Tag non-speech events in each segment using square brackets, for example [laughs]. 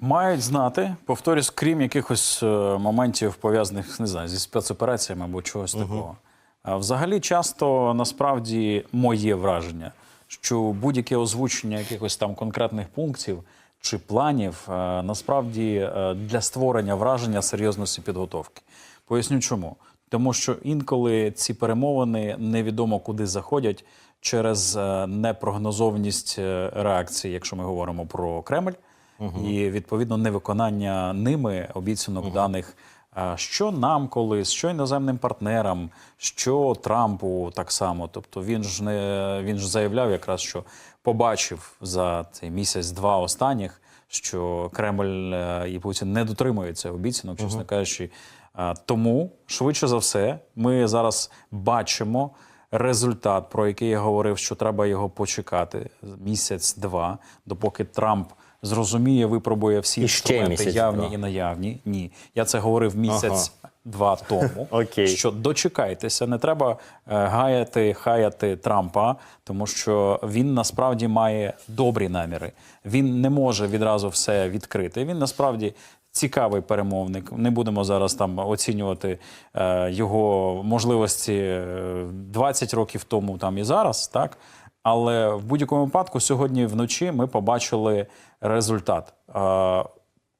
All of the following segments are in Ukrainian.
Мають знати, повторюсь, крім якихось е, моментів пов'язаних не знаю, зі спецопераціями або чогось такого. Взагалі, часто насправді моє враження, що будь-яке озвучення якихось там конкретних пунктів чи планів е, насправді е, для створення враження серйозності підготовки. Поясню чому. Тому що інколи ці перемовини невідомо куди заходять через непрогнозованість реакції, якщо ми говоримо про Кремль, і відповідно невиконання ними обіцянок даних. е, Що нам колись, що іноземним партнерам, що Трампу так само. Тобто він ж не він ж заявляв якраз, що побачив за цей місяць-два останніх, що Кремль е, і Путін не дотримуються обіцянок, чесно кажучи. Е, Тому швидше за все, ми зараз бачимо результат, про який я говорив, що треба його почекати місяць-два, допоки Трамп зрозуміє, випробує всі І інструменти, місяць-два. явні і наявні. Ні, я це говорив місяць-два тому. [laughs] Окей. Що дочекайтеся, не треба е, гаяти, хаяти Трампа, тому що він насправді має добрі наміри. Він не може відразу все відкрити. Він насправді. Цікавий перемовник. Не будемо зараз там оцінювати е, його можливості е, 20 років тому, там і зараз, так. Але в будь-якому випадку сьогодні вночі ми побачили результат. Е,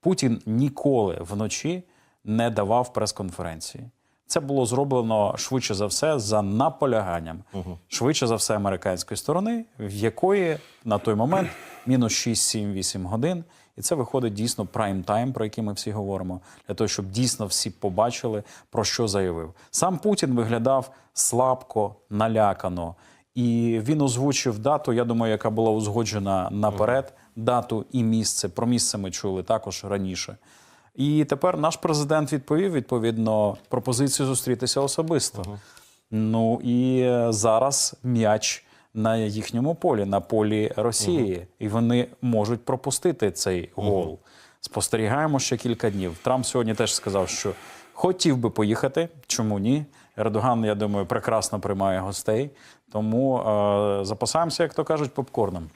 Путін ніколи вночі не давав прес-конференції. Це було зроблено швидше за все за наполяганням, швидше за все американської сторони, в якої на той момент мінус 6, 7, 8 годин. І це виходить дійсно прайм-тайм, про який ми всі говоримо, для того, щоб дійсно всі побачили, про що заявив. Сам Путін виглядав слабко, налякано. І він озвучив дату, я думаю, яка була узгоджена наперед. Дату і місце. Про місце ми чули також раніше. І тепер наш президент відповів відповідно пропозицію зустрітися особисто. Ну і зараз м'яч на їхньому полі, на полі Росії, і вони можуть пропустити цей гол. Спостерігаємо ще кілька днів. Трамп сьогодні теж сказав, що хотів би поїхати. Чому ні? Ердоган, я думаю, прекрасно приймає гостей. Тому е, запасаємося, як то кажуть, попкорном.